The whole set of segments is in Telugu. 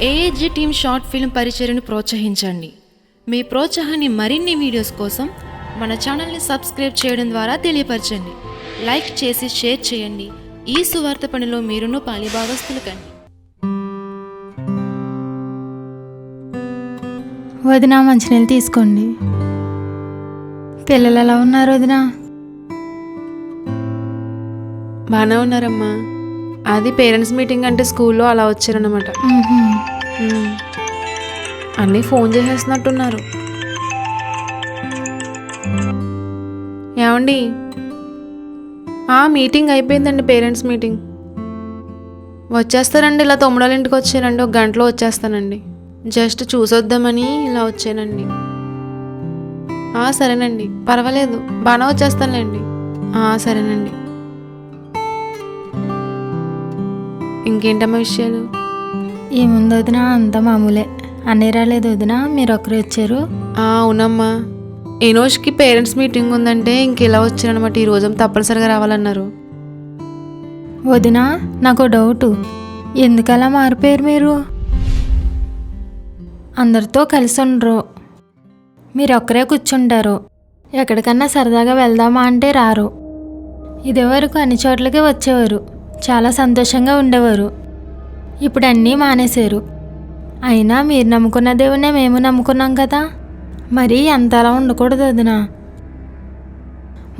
ఏఏజీ టీమ్ షార్ట్ ఫిల్మ్ పరిచయను ప్రోత్సహించండి. మీ ప్రోత్సాహాన్ని మరిన్ని వీడియోస్ కోసం మన ఛానల్ని సబ్స్క్రైబ్ చేయడం ద్వారా తెలియపరచండి. లైక్ చేసి షేర్ చేయండి. ఈ సువార్త పనిలో మీరును పాలిభాగస్తులు కండి. వదిన మంచినీళ్ళు తీసుకోండి. పిల్లలు ఎలా ఉన్నారు వదిన? బాగానే ఉన్నారమ్మా. అది పేరెంట్స్ మీటింగ్ అంటే స్కూల్లో అలా వచ్చారనమాట. అన్నీ ఫోన్ చేసేస్తున్నట్టున్నారు. ఏమండి? ఆ మీటింగ్ అయిపోయిందండి పేరెంట్స్ మీటింగ్ వచ్చేస్తారండి ఇలా తొమ్మిడాల ఇంటికి వచ్చానండి ఒక గంటలో వచ్చేస్తానండి. జస్ట్ చూసొద్దామని ఇలా వచ్చానండి. సరేనండి. పర్వాలేదు. బాగానే వచ్చేస్తానులేండి. సరేనండి. ఇంకేంటమ్మా విషయాలు? ఏముంది వదిన అంతా మామూలే. అన్నీ రాలేదు వదిన మీరు ఒకరు వచ్చారు. అవునమ్మా. రోజుకి పేరెంట్స్ మీటింగ్ ఉందంటే ఇంక ఇలా వచ్చారనమాట ఈ రోజు తప్పనిసరిగా రావాలన్నారు. వదిన నాకు డౌటు. ఎందుకలా మారిపోయారు మీరు? అందరితో కలిసి ఉండరు. మీరు ఒక్కరే కూర్చుంటారు. ఎక్కడికన్నా సరదాగా వెళ్దామా అంటే రారు. ఇదివరకు అన్ని చోట్లకి వచ్చేవారు. చాలా సంతోషంగా ఉండేవారు. ఇప్పుడు అన్నీ మానేశారు. అయినా మీరు నమ్ముకున్న దేవునే మేము నమ్ముకున్నాం కదా. మరి అంతలా ఉండకూడదు వదినా.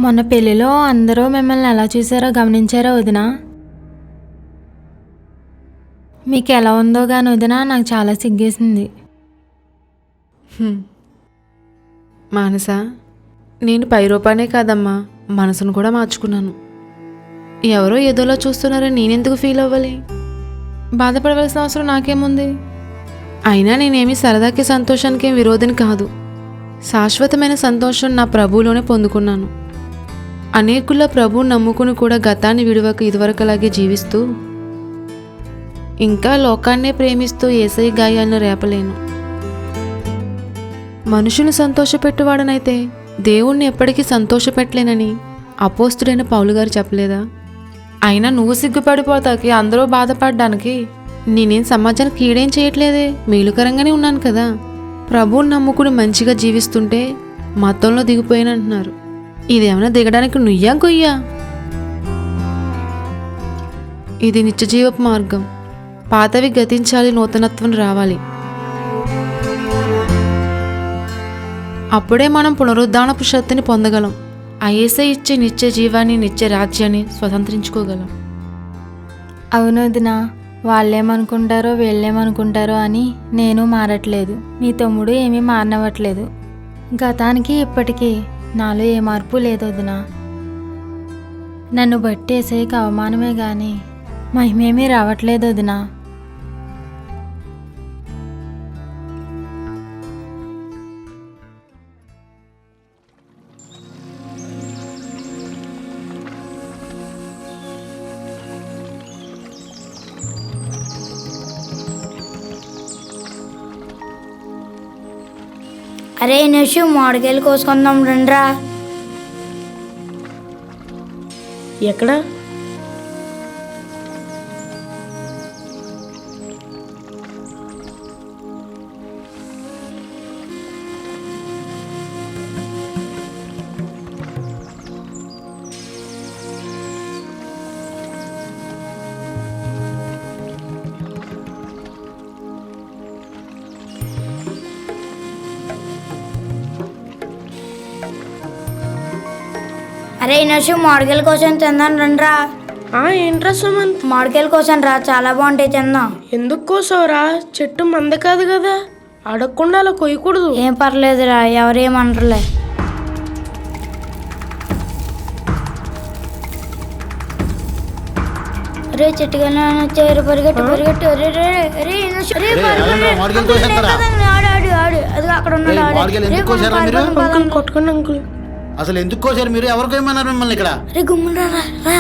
మొన్న పెళ్ళిలో అందరూ మిమ్మల్ని ఎలా చూసారో గమనించారో వదినా? మీకు ఎలా ఉందో గాని వదినా నాకు చాలా సిగ్గేసింది. మానస నేను పై రూపానే కాదమ్మా. మనసును కూడా మార్చుకున్నాను. ఎవరో ఏదోలా చూస్తున్నారని నేనెందుకు ఫీల్ అవ్వాలి? బాధపడవలసిన అవసరం నాకేముంది? అయినా నేనేమి సరదాకి సంతోషానికి ఏం విరోధిని కాదు. శాశ్వతమైన సంతోషం నా ప్రభువులోనే పొందుకున్నాను. అనేకుల ప్రభు నమ్ముకుని కూడా గతాన్ని విడువక ఇదివరకులాగే జీవిస్తూ ఇంకా లోకాన్నే ప్రేమిస్తూ ఏసై గాయాలను రేపలేను. మనుషులు సంతోషపెట్టువాడనైతే దేవుణ్ణి ఎప్పటికీ సంతోషపెట్టలేనని అపోస్తుడైన పౌలు గారు చెప్పలేదా? అయినా నువ్వు సిగ్గుపడిపోతాకి అందరూ బాధపడడానికి నేనేం సమాజానికి కీడేం చేయట్లేదే? మేలుకరంగానే ఉన్నాను కదా. ప్రభువుని నమ్ముకుని మంచిగా జీవిస్తుంటే మతంలో దిగిపోయానంటున్నారు. ఇదేమైనా దిగడానికి నుయ్యా గొయ్యా? ఇది నిత్యజీవపు మార్గం. పాతవి గతించాలి నూతనత్వం రావాలి. అప్పుడే మనం పునరుద్ధానపు శక్తిని పొందగలం. ఐఎస్ఐ ఇచ్చే నిత్య జీవాన్ని నిత్య రాజ్యాన్ని స్వతంత్రించుకోగలం. అవును వదినా వాళ్ళేమనుకుంటారో వీళ్ళేమనుకుంటారో అని నేను మారట్లేదు. మీ తమ్ముడు ఏమీ మారనవ్వట్లేదు. గతానికి ఇప్పటికీ నాలో ఏ మార్పు లేదు వదినా. నన్ను బట్టేసేకి అవమానమే కానీ మహిమేమీ రావట్లేదు వదినా. అరే నెషు మామిడికాయలు కోసుకుందాం రండ్రా. ఎక్కడ? అరే నెషు మామిడికాయలు కోసం తిందాం రండ్రా. ఆ ఏంట్రా సుమంత్? మామిడికాయలు కోసం రా చాలా బాగుంటాయి తిందాం. ఎందుకు కోసావురా? చెట్టు మంద కాదు కదా. అడగకుండా అలా కొయ్యకూడదు. ఏం పర్లేదురా ఎవరేమనరులే. రే చెట్టుకెళ్ళి వచ్చారు పరిగెట్టు పరిగెట్టు. రే రే రే రే ఆడు ఆడు ఆడు. అది అక్కడ ఉన్నాడు ఆడు. కొట్టుకోండి అంకుల్. అసలు ఎందుకు కోసారు మీరు ఎవరికి ఏమన్నారు మిమ్మల్ని ఇక్కడ? గుమ్మురా రా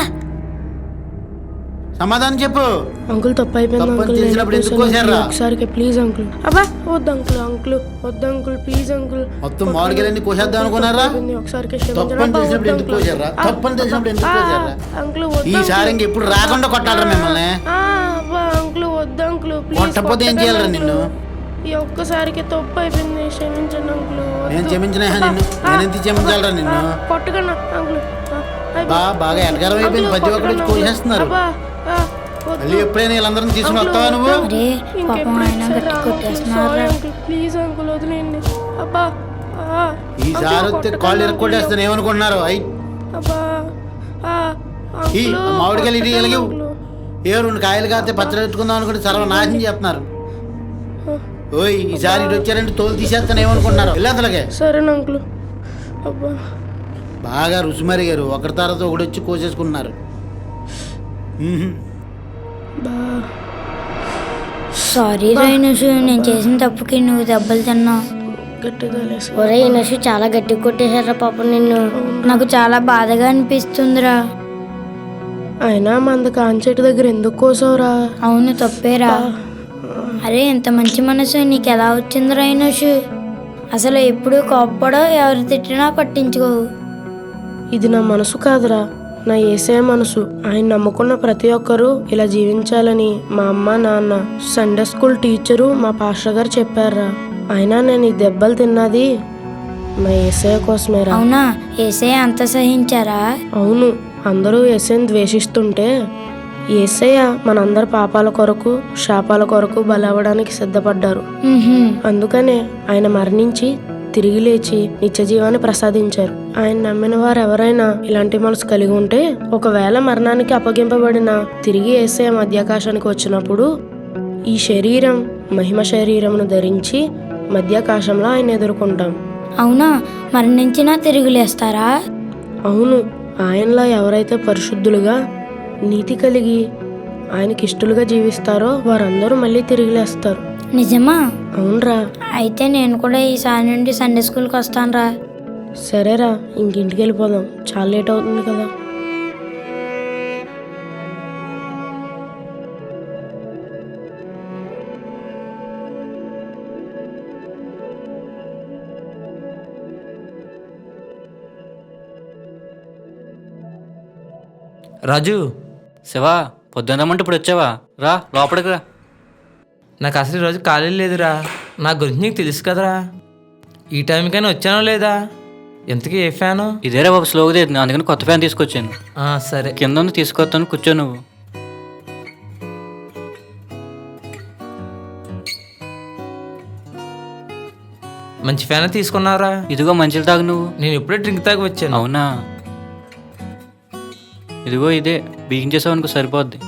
సమాధానం చెప్పు. అంకుల్ తప్పు అయిపోయింది తెలిసినప్పుడు ఎందుకు. కోసారా? ఒకసారికి ప్లీజ్ అంకుల్. అబ్బా వద్దు అంకుల్ అంకుల్ వద్దు అంకుల్ ప్లీజ్ అంకుల్. మొత్తం మామిడికాయలన్నీ కోసేద్దాం అనుకున్నారా? ఒకసారికి తెలిసినప్పుడు ఎందుకు కోసారా తప్పని తెలిసినప్పుడు ఎందుకు కోసారా అంకుల్ ఈసారి ఇంక ఎప్పుడు రాకుండా కొట్టాలరా మిమ్మల్ని? అబ్బా అంకుల్ వద్దు అంకుల్. ప్లీజ్ కొట్టకపోతే ఏం చేయాలిరా. నిన్ను? ఈ ఒక్కసారికి తప్పు అయిపోయింది. క్షమించండి అంకుల్. నేను క్షమించినా నిన్ను? ఆ, నేనెందుకు క్షమించాలిరా నిన్ను? కొట్టకండి అంకుల్. బా బాగా ఎటకారం అయిపోయింది. ప్రతి ఒక్కరు వచ్చి కోసేస్తున్నారు. మళ్ళీ ఎప్పుడైనా వీళ్ళందరినీ తీసుకుని వస్తావా నువ్వు? Please uncle. వదిలేయండి. అబ్బా ఈసారి వస్తే కాళ్ళు అంకుల్. ఎరక్కొట్టేస్తాను ఏమనుకుంటున్నారు? అయ్యి మామిడికాయలు ఇటు కొట్టకండి ఎలాగేవు? ఏ రెండు కాయలు కాస్తే పచ్చడి పెట్టుకుందాం అనుకుంటే సర్వనాశనం చేస్తున్నారు. ఓయ్ ఈసారి ఇటు వచ్చారంటే తోలు తీసేస్తాను ఏమనుకుంటున్నారు? వెళ్ళి అసలుకే సరేనా అంకుల్. అబ్బా. బాగా రుచి మరిగారు ఒకరి తర్వాత ఒకటి వచ్చి కోసేసుకున్నారు సారీ రైనసు నేను చేసిన తప్పుకి నువ్వు దెబ్బలు తిన్నావు. ఒరే ఇనసు చాలా గట్టిగా కొట్టేశారా పాపం నిన్ను. నాకు చాలా బాధగా అనిపిస్తుందిరా. అయినా మంద కాంచెట్టు దగ్గర ఎందుకు కోసావురా? అవును తప్పేరా. అరే ఎంత మంచి మనసు. నీకు ఎలా వచ్చిందిరా ఇనసు అసలు ఎప్పుడు కోప్పడో ఎవరు తిట్టినా పట్టించుకోవు ఇది నా మనసు కాదురా. నా ఏసే మనసు. ఆయన నమ్ముకున్న ప్రతి ఒక్కరూ ఇలా జీవించాలని మా అమ్మ నాన్న సండే స్కూల్ టీచరు మా పాస్టర్ గారు చెప్పారురా. అయినా నేను ఈ దెబ్బలు తిన్నది మా ఏసయ్య కోసమేరా. అవునా? ఏసే అంత సహించారా? అవును. అందరూ ఏసైని ద్వేషిస్తుంటే ఏసయ్య మనందరి పాపాల కొరకు శాపాల కొరకు బలవడానికి సిద్ధపడ్డారు. అందుకనే ఆయన మరణించి తిరిగి లేచి నిత్య జీవాన్ని ప్రసాదించారు. ఆయన నమ్మిన వారు ఎవరైనా ఇలాంటి మనసు కలిగి ఉంటే ఒకవేళ మరణానికి అప్పగింపబడిన తిరిగి వేసే మధ్యాకాశానికి వచ్చినప్పుడు ఈ శరీరం మహిమ శరీరమును ధరించి మధ్యాకాశంలో ఆయన ఎదుర్కొంటాం. అవునా? మరణించినా తిరిగి లేస్తారా? అవును ఆయనలా ఎవరైతే పరిశుద్ధులుగా నీతి కలిగి ఆయనకి ఇష్టలుగా జీవిస్తారో వారందరూ మళ్ళీ తిరిగి లేస్తారు. నిజమా? అవునరా. అయితే నేను కూడా ఈసారి నుండి సండే స్కూల్కి వస్తానురా. సరేరా ఇంకింటికి వెళ్ళిపోదాం. చాలా లేట్ అవుతుంది కదా. రాజు శివా పొద్దున్న రమ్మంటే ఇప్పుడు వచ్చావా? రా లోపలికి రా. నాకు అసలు ఈరోజు ఖాళీ లేదురా. నా గురించి నీకు తెలుసు కదరా. ఈ టైంకైనా వచ్చానో లేదా? ఎంతకీ ఏ ఫ్యాను? ఇదేరా బాబు స్లోగా తీస్తుంది అందుకని కొత్త ఫ్యాన్ తీసుకొచ్చాను. ఆ, సరే. కింద ఉంది తీసుకొస్తాను కూర్చో నువ్వు. మంచి ఫ్యాన్ తీసుకున్నావురా. ఇదిగో మంచిలు తాగు నువ్వు. నేను ఇప్పుడే డ్రింక్ తాగి వచ్చాను. అవునా? ఇదిగో ఇదే బిగించేసావు అనుకో సరిపోద్ది.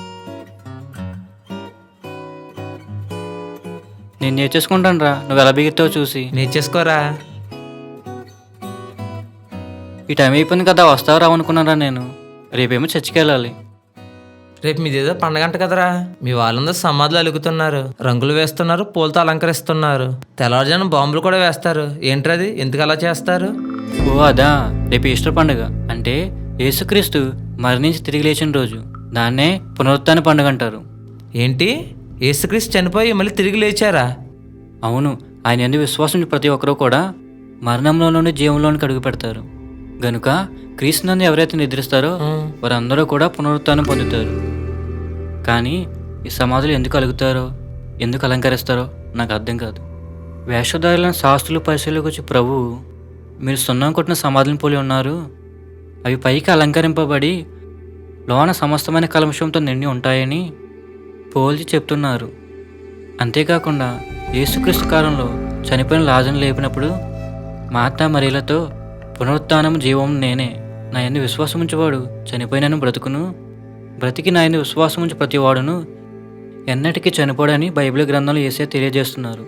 నేను నేర్చేసుకుంటాను రా నువ్వు ఎలా బిగిస్తావో చూసి. నేర్చేసుకోరా? ఈ టైం అయిపోయింది కదా వస్తావు రావు అనుకున్నారా నేను. రేపేమో చర్చికి వెళ్ళాలి. రేపు మీదేదో పండగంట కదరా. మీ వాళ్ళందరూ సమాధులు అలుగుతున్నారు. రంగులు వేస్తున్నారు పూలతో అలంకరిస్తున్నారు. తెల్లవారుజాను బాంబులు కూడా వేస్తారు. ఏంట్రది ఎందుకు అలా చేస్తారు? ఓ అదా. రేపు ఈస్టర్ పండుగ. అంటే యేసుక్రీస్తు మరణించి తిరిగి లేచిన రోజు దాన్నే పునరుత్థాన పండుగ అంటారు. ఏంటి? యేసుక్రీస్తు చనిపోయి మళ్ళీ తిరిగి లేచారా? అవును ఆయన ఎందుకు విశ్వాసం ప్రతి ఒక్కరూ కూడా మరణంలో నుండి జీవంలోనికి అడుగు పెడతారు. గనుక క్రీస్తు నందు ఎవరైతే నిద్రిస్తారో. వారందరూ కూడా పునరుత్థానం పొందుతారు. కానీ ఈ సమాధులు ఎందుకు అలుగుతారో ఎందుకు అలంకరిస్తారో నాకు అర్థం కాదు. వేషధారులను శాస్త్రులు పరిశీలకు వచ్చి ప్రభువు మీరు సున్నం కొట్టిన సమాధులను పోలి ఉన్నారు. అవి పైకి అలంకరింపబడి లోన సమస్తమైన కలంశంతో నిండి ఉంటాయని పోల్చి చెప్తున్నారు. అంతేకాకుండా యేసుక్రీస్తు కాలంలో చనిపోయిన లాజను లేపినప్పుడు మాతా మరియలతో పునరుత్నం జీవం నేనే నా ఎందు విశ్వాసం ఉంచేవాడు చనిపోయినను బ్రతుకును బ్రతికి నా ఎందు విశ్వాసం ఉంచి ప్రతివాడును ఎన్నటికీ చనిపోడని బైబిల్ గ్రంథంలో వేసే తెలియజేస్తున్నారు.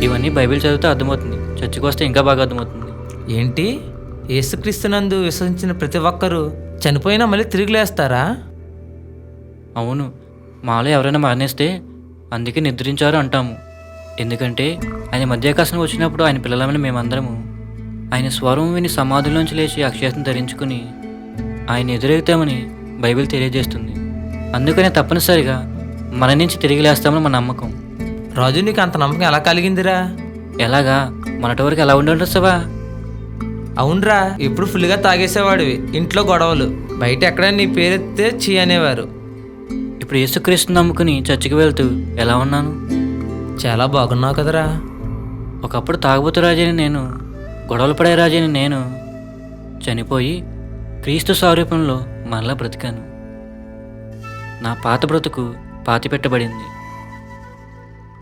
ఇవన్నీ బైబిల్ చదివితే అర్థమవుతుంది చర్చకు వస్తే ఇంకా బాగా అర్థమవుతుంది. ఏంటి? యేసుక్రీస్తునందు విశ్వసించిన ప్రతి ఒక్కరూ చనిపోయినా మళ్ళీ తిరిగి లేస్తారా? అవును. మాలో ఎవరైనా మరణిస్తే అందుకే నిద్రించారు అంటాము. ఎందుకంటే ఆయన మధ్యాకాశం వచ్చినప్పుడు ఆయన పిల్లలమైన మేమందరము ఆయన స్వరం విని సమాధుల్లోంచి లేచి అక్షయతను ధరించుకుని ఆయన ఎదురెగుతామని బైబిల్ తెలియజేస్తుంది. అందుకనే తప్పనిసరిగా మన నుంచి తిరిగి లేస్తామని మన నమ్మకం. రాజు నీకు అంత నమ్మకం ఎలా కలిగిందిరా? ఎలాగా? మొన్నటి వరకు ఎలా ఉండి ఉండొచ్చవా అవునరా ఎప్పుడు ఫుల్గా తాగేసేవాడివి. ఇంట్లో గొడవలు. బయట ఎక్కడైనా నీ పేరెత్తే చీ అనేవారు. ఇప్పుడు యేసుక్రీస్తు నమ్ముకుని చర్చికి వెళ్తూ ఎలా ఉన్నాను? చాలా బాగున్నావు కదరా. ఒకప్పుడు తాగుబోతు రాజని నేను గొడవలు పడే రాజని నేను చనిపోయి క్రీస్తు స్వరూపంలో మరలా బ్రతికాను. నా పాత బ్రతుకు పాతి పెట్టబడింది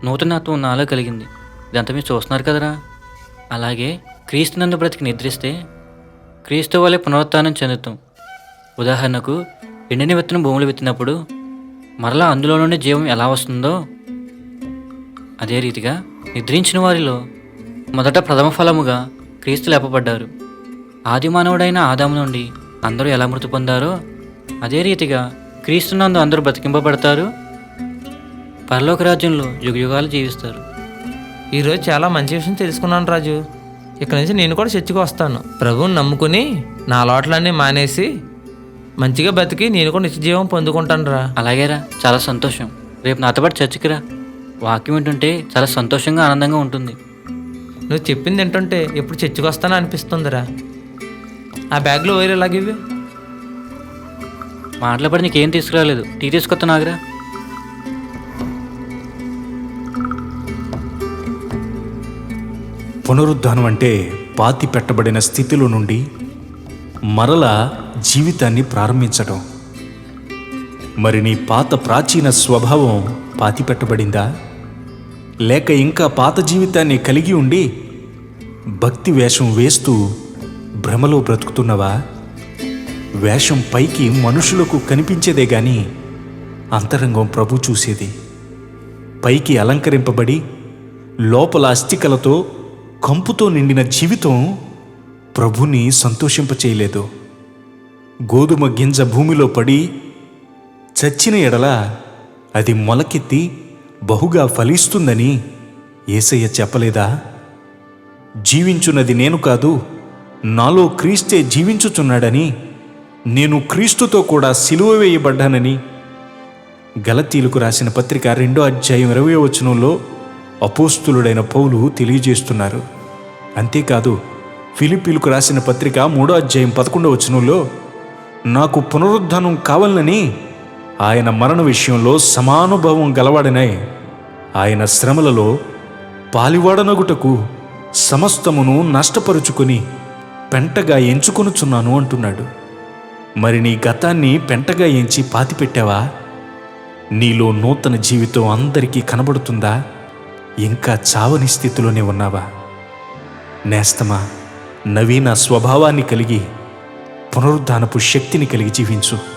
నూతనత్వం నాలో కలిగింది. ఇదంతా మీరు చూస్తున్నారు కదరా. అలాగే క్రీస్తు నందు బ్రతికి నిద్రిస్తే క్రీస్తు వల్లే పునరుత్నం చెందుతాం. ఉదాహరణకు ఎండిన విత్తనం భూములు విత్తినప్పుడు మరలా అందులో నుండి జీవం ఎలా వస్తుందో? అదే రీతిగా నిద్రించిన వారిలో మొదట ప్రథమ ఫలముగా క్రీస్తు లేపబడ్డారు. ఆది మానవుడైన ఆదాము నుండి అందరూ ఎలా మృతి పొందారో? అదే రీతిగా క్రీస్తునందు అందరూ బ్రతికింపబడతారు. పరలోక రాజ్యంలో యుగయుగాలు జీవిస్తారు. ఈరోజు చాలా మంచి విషయం తెలుసుకున్నాను రాజు. ఇక్కడి నుంచి నేను కూడా చర్చికి వస్తాను. ప్రభువుని నమ్ముకుని నా అలవాట్లన్నీ మానేసి మంచిగా బతికి నేను కూడా నిత్య జీవం పొందుకుంటాను రా. అలాగేరా చాలా సంతోషం. రేపు నాతో పాటు చర్చికి రా. వాక్యం వింటుంటే చాలా సంతోషంగా ఆనందంగా ఉంటుంది. నువ్వు చెప్పింది ఏంటంటే ఎప్పుడు చర్చికి వస్తానో అనిపిస్తుందిరా ఆ బ్యాగ్లో వైర్ ఎలాగివి? మాట్లాడి నీకేం తీసుకురాలేదు. టీ తీసుకొస్తా పునరుద్ధానం అంటే పాతి పెట్టబడిన స్థితిలో నుండి మరల జీవితాన్ని ప్రారంభించటం. మరి నీ పాత ప్రాచీన స్వభావం పాతి పెట్టబడిందా? లేక ఇంకా పాత జీవితాన్ని కలిగి ఉండి భక్తి వేషం వేస్తూ భ్రమలో బ్రతుకుతున్నవా? వేషం పైకి మనుషులకు కనిపించేదే గాని అంతరంగం ప్రభు చూసేది. పైకి అలంకరింపబడి లోపల అస్థికలతో కంపుతో నిండిన జీవితం ప్రభుని సంతోషింపచేయలేదు. గోధుమ గింజ భూమిలో పడి చచ్చిన ఎడల అది మొలకెత్తి బహుగా ఫలిస్తుందని ఏసయ్య చెప్పలేదా? జీవించున్నది నేను కాదు నాలో క్రీస్తే జీవించుచున్నాడని నేను క్రీస్తుతో కూడా సిలువ వేయబడ్డానని. గలతీలకు రాసిన పత్రిక రెండో అధ్యాయం ఇరవై వచనంలో అపోస్తులుడైన పౌలు తెలియజేస్తున్నారు. అంతేకాదు ఫిలిపీలకు రాసిన పత్రిక మూడో అధ్యాయం పదకొండవ వచనంలో నాకు పునరుద్ధానం కావాలని ఆయన మరణ విషయంలో సమానుభవం గలవాడనై ఆయన శ్రమలలో పాలివాడనగుటకు సమస్తమును నష్టపరుచుకొని పెంటగా ఎంచుకొనుచున్నాను అంటున్నాడు. మరి నీ గతాన్ని పెంటగా ఎంచి పాతిపెట్టావా? నీలో నూతన జీవితం అందరికీ కనబడుతుందా? ఇంకా చావని స్థితిలోనే ఉన్నావా? నేస్తమా నవీన స్వభావాన్ని కలిగి పునరుద్ధానపు శక్తిని కలిగి జీవించు.